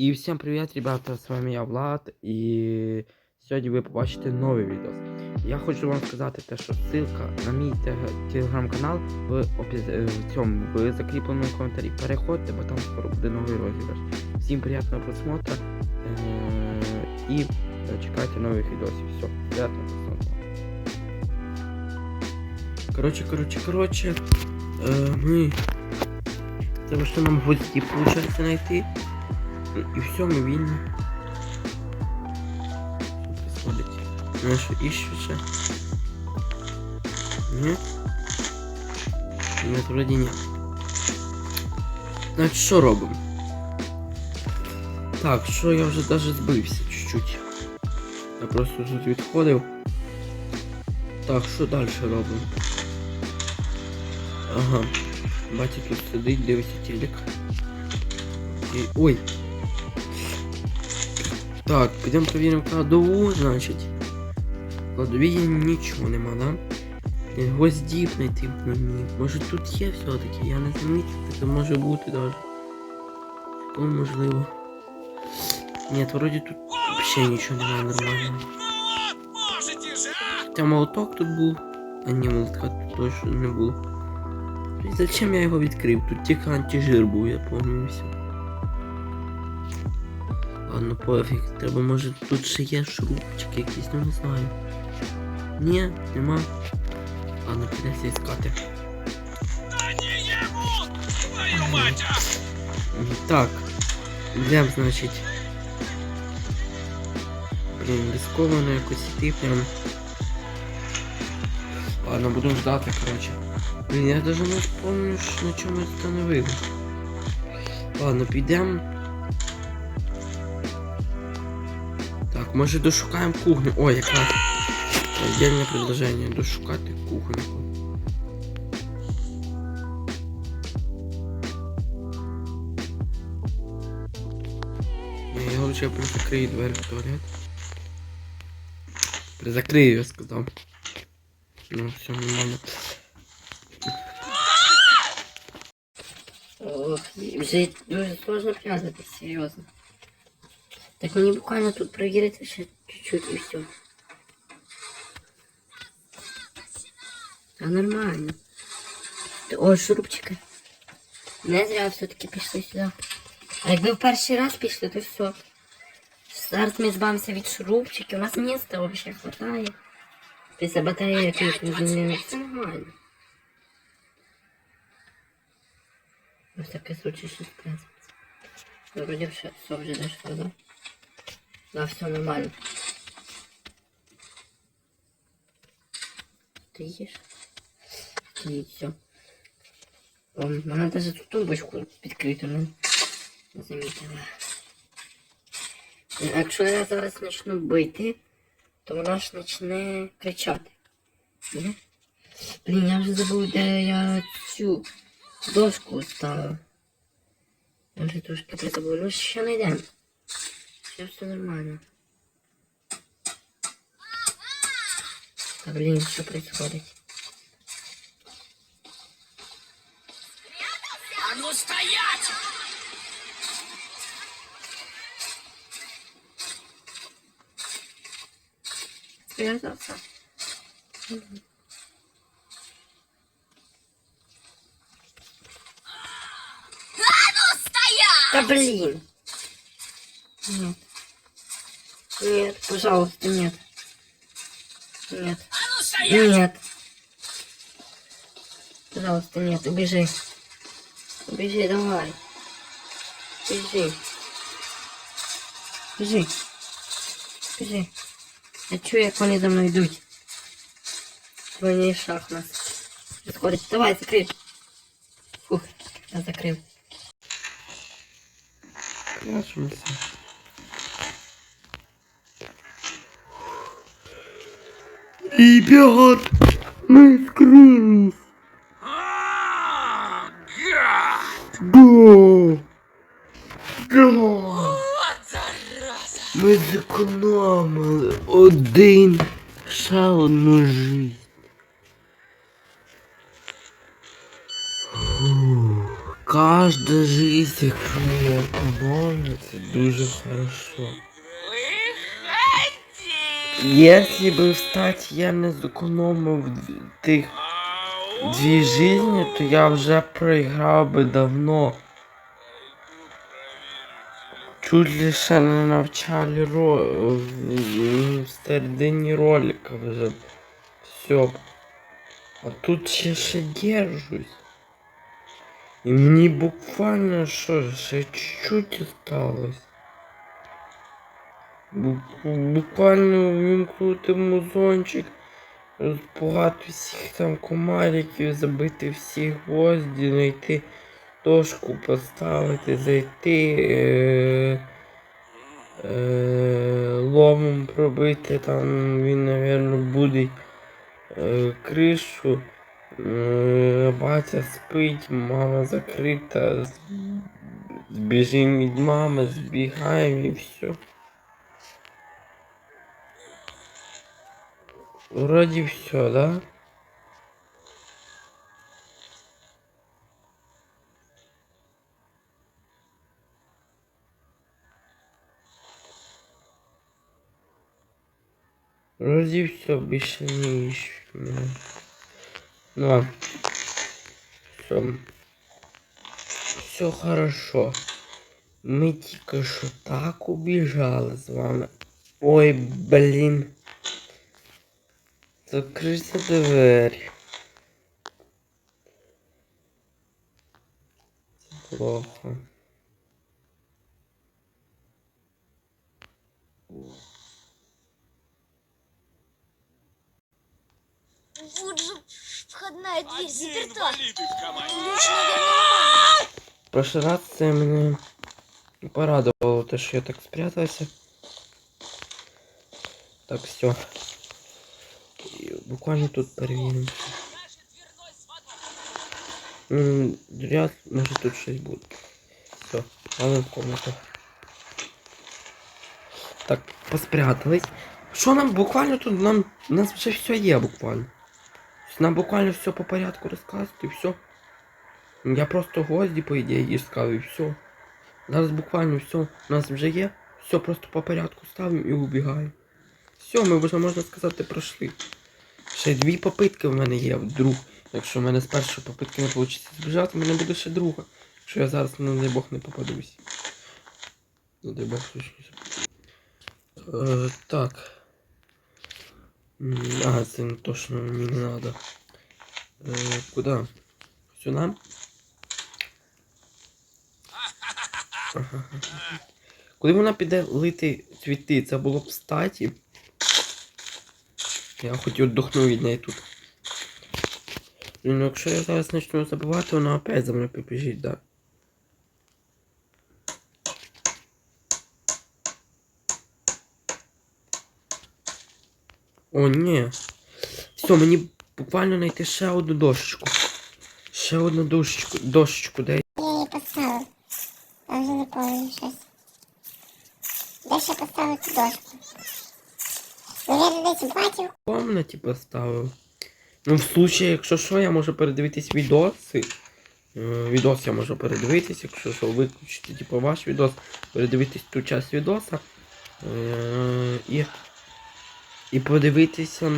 І всім привіт, ребята, з вами я Влад, і сьогодні ви побачите новий відео. Я хочу вам сказати те, що ссылка на мій телеграм-канал в, цьому в закріпленому коментарі. Переходьте, бо там скоро буде новий розіграш. Всім приємного просмотру і е, чекайте нових відосів. Все, приємного просмотру. Коротше, коротше, коротше, е, ми. Треба що нам гості виходить знайти. І все, ми вільні. Що происходить? Ну що, іщу ще? Ні? Нет, вроде нет. Значить, що робимо? Так, що я вже даже збився чуть-чуть. Я просто тут відходив. Так, що далі робимо? Ага. Батя тут сидить, дивиться телек. І... Ой! Так, підемо перевіримо кладову, значить. В кладовій нічого нема, да? Е, Гвоздів знайти мені. Може тут є все-таки, я не замітив, це може бути даже. То можливо. Ні, вроді тут взагалі нічого немає нормального. Хоча молоток тут був. А ні, молотка тут точно не було. Зачем я його відкрив? Тут тільки антижир був, я пам'ятаю все. Ладно, пофіг. Треба може тут ще є шурупчики якісь, ну не знаю. Ні, нема. Ладно, придеться іскати. Не Так. Йдем, значить. Блін, рисковано якось іти прям. Ладно, будемо ждати, короче. Блін, я даже не помню, що на чому я встановив. Ладно, підемо. Так, може дошукаємо кухню. Ой, якраз. Отдельне предложення. Дошукати кухоньку. Я лучше призакрию дверь в туалет. Призакрию, я сказал. Ну, все нормально. Ох, вже дуже сложно прятати, серйозно. Так мені буквально тут перевірити ще чуть-чуть і все. А нормально. О, шурупчики. Не зря все-таки пішли сюди. А якби в перший раз пішли, то все. Зараз ми збавимося від шурупчиків. У нас міста взагалі хватає. Після батареї яких все нормально. Ось таке случай, що спрятаться. Вроде все, все вже дошло, да? Да, все нормально. Ты ешь? И все. Вона даже тут тумбочку відкриту не не замітила. Якщо я зараз почну бити, то вона ж почне кричати. Ні? Блін, я вже забув, де я цю дошку ставив. Я вже трошки призабув. Ну ще не йдемо. Ще все нормально. Та блін, що происходить? А ну стоять! Спрятався. Да блин. Нет. Нет, пожалуйста, нет. Нет. А ну! Нет. Пожалуйста, нет, убежи. Убежи, давай. Бежи. Бежи. Бежи. Я чую, як вони за мною йдуть. У нас. Сходить. Давай, закрий. Фух, я закрив. Крашимся. Ребят, мы скрылись. Да. Да. Ми зекономили один ще одну жизнь. Фух, Кожна жизнь як Боже, це дуже хорошо. Якщо би встати я не зекономив тих дві жизни, то я вже проіграв би давно. Чуть ли ще не навчали ро... в середині ролика вже. Все. А тут ще ще держусь. І мені буквально що, ще чуть-чуть осталось. Бу- Буквально вимкнути музончик, розпугати всіх там комариків, забити всі гвозді, знайти дошку, поставити, зайти, е- е- ломом пробити, там він, напевно, буде е- кришу. Е, Батя спить, мама закрита, збіжимо від мами, збігаємо і все. Вроде все, да? Вроде все, больше не ищу. Ну ладно. Все. Все хорошо. Ми тільки що так убіжали з вами. Ой, блін. Закрийся двері. Це плохо. Вот же входная дверь заперта. в прошлый раз це мене порадувало, те, що я так спрятався. Так, все. Буквально тут перевіримо. Ряд, може тут щось буде. Все, ладно в комнату. Так, поспрятались. Що нам буквально тут нам. У нас вже все є буквально. Нам буквально все по порядку розказують і все. Я просто гвозді, по ідеї, искав і все. Зараз буквально все. У нас вже є. Все просто по порядку ставимо і убігаємо. Все, ми вже можна сказати пройшли. Ще дві попитки в мене є, вдруг. Якщо в мене з першої попитки не вийде збіжати, в мене буде ще друга. Якщо я зараз, ну дай Бог, не попадусь. Ну дай Бог. Е, так. А, це не точно мені не надо. Е, куди? Сюди? Куди вона піде лити цвіти? Це було б статі. Я хотів віддохну від неї тут. Ну, якщо я зараз почну забивати, вона опять за мною побіжить, да. О, ні. Все, мені буквально знайти ще одну дощечку. Ще одну дощечку, дощечку, де Я її поставив. Я вже не щось. Де ще поставити дошку? Я десь бачив. В комнаті поставив. Ну, в случае, якщо що, я можу передивитись відоси. Е, Відос я можу передивитись, якщо що, виключити, типу, ваш відос, передивитись ту часть відоса. Е, І, і подивитися,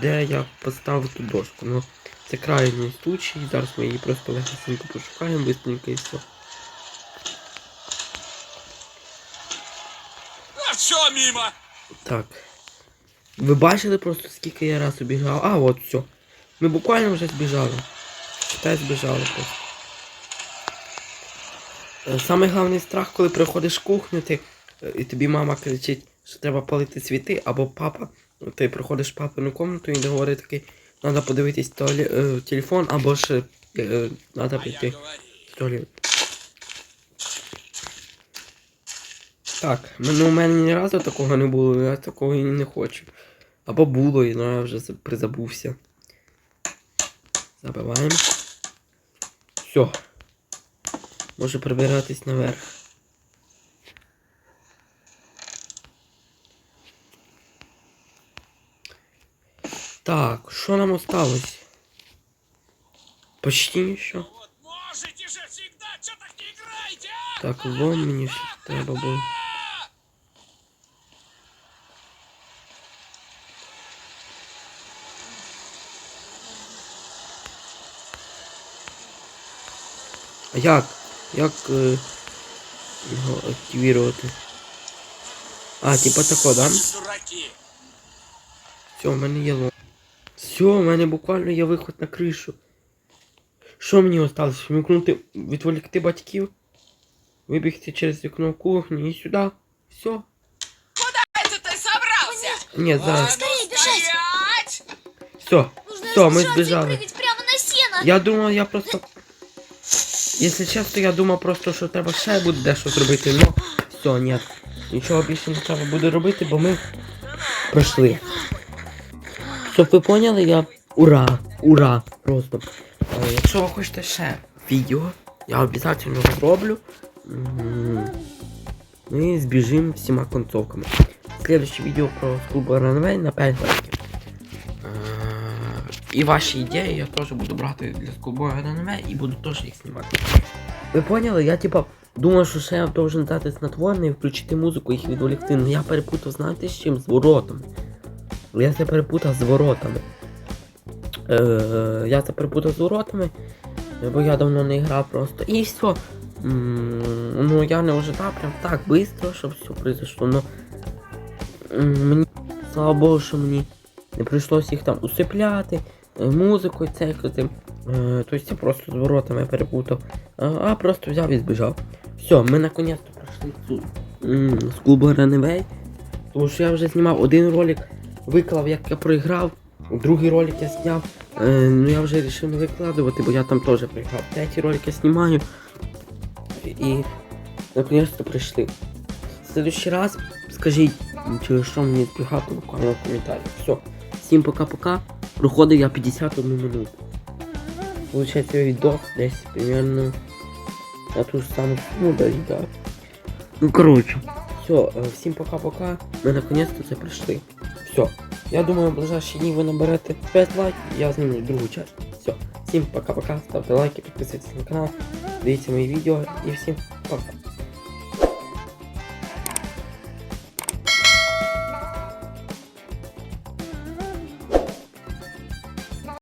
де я поставив ту дошку. Ну, це крайній случай, зараз ми її просто легесенько пошукаємо, быстренько і все. А все мимо. Так. Ви бачили просто скільки я раз убігав? А, от все. Ми буквально вже збіжали. Считай, збіжали просто. Е, Самий головний страх, коли приходиш в кухню, ти, е, і тобі мама кричить, що треба палити цвіти, або папа, ти приходиш в папину комнату і він говорить такий, треба подивитись е, телефон, або ж треба піти в туалет. Так, ну у мене ні разу такого не було, я такого і не хочу. Або було, і ну, я вже призабувся. Забиваємо. Все. Може прибиратись наверх. Так, що нам осталось? Почти нічого. Так лом мені ще треба було. А як? Як е, його активувати? А, типа тако, да? Дураки! Все, у мене є лом. Все, у мене буквально є виход на кришу. Що мені осталось? Вмикнути, відволікти батьків, вибігти через вікно в кухню і сюди. Все. Это ты собрался? Ні, зараз. Скорее бежать! Стоять! Все. Нужно Все, мы разбежаться и сбежали. прыгать прямо на сено! Я думав, я просто. Якщо чесно, я думав просто, що треба ще буде дещо зробити, но все, ні. Нічого більше не треба буде робити, бо ми пройшли. Щоб ви поняли, я. Ура! Ура! Просто. Е, Якщо ви хочете ще відео, я обов'язково зроблю. Ми збіжимо всіма концовками. Следующее відео про клуб Ранвей на 5 лайків. І ваші ідеї я теж буду брати для скулбою РНВ і буду теж їх знімати. Ви поняли? Я типа думав, що ще я должен дати снотворне і включити музику їх відволікти. Ну я перепутав, знаєте з чим? З воротами. Я це перепутав з воротами. Е, я це перепутав з воротами, бо я давно не грав просто. І все. Ну я не ожидав прям так швидко, щоб все произошло. Но мені слава Богу, що мені не прийшлося їх там усипляти, е, музикою цекати. Е, тобто я просто з воротами перепутав, а, просто взяв і збіжав. Все, ми наконець-то пройшли цю з клубу Раневей. Тому що я вже знімав один ролик, виклав, як я проіграв, другий ролик я зняв. Е, ну я вже вирішив не викладувати, бо я там теж проіграв. Третій ролик я знімаю. І наконець-то прийшли. В следующий раз скажіть, чи що мені збігати буквально в коментарях. Все. Всім пока-пока. Проходив я 51 минуту. Получається відос десь примерно на ту ж саму суму далі, да. Ну коротше. Все, всім пока-пока. Ми наконець-то це прийшли. Все. Я думаю, в ближайші дні ви наберете 5 лайків, я зніму другу часть. Все. Всім пока-пока, ставте лайки, підписуйтесь на канал, дивіться мої відео і всім пока.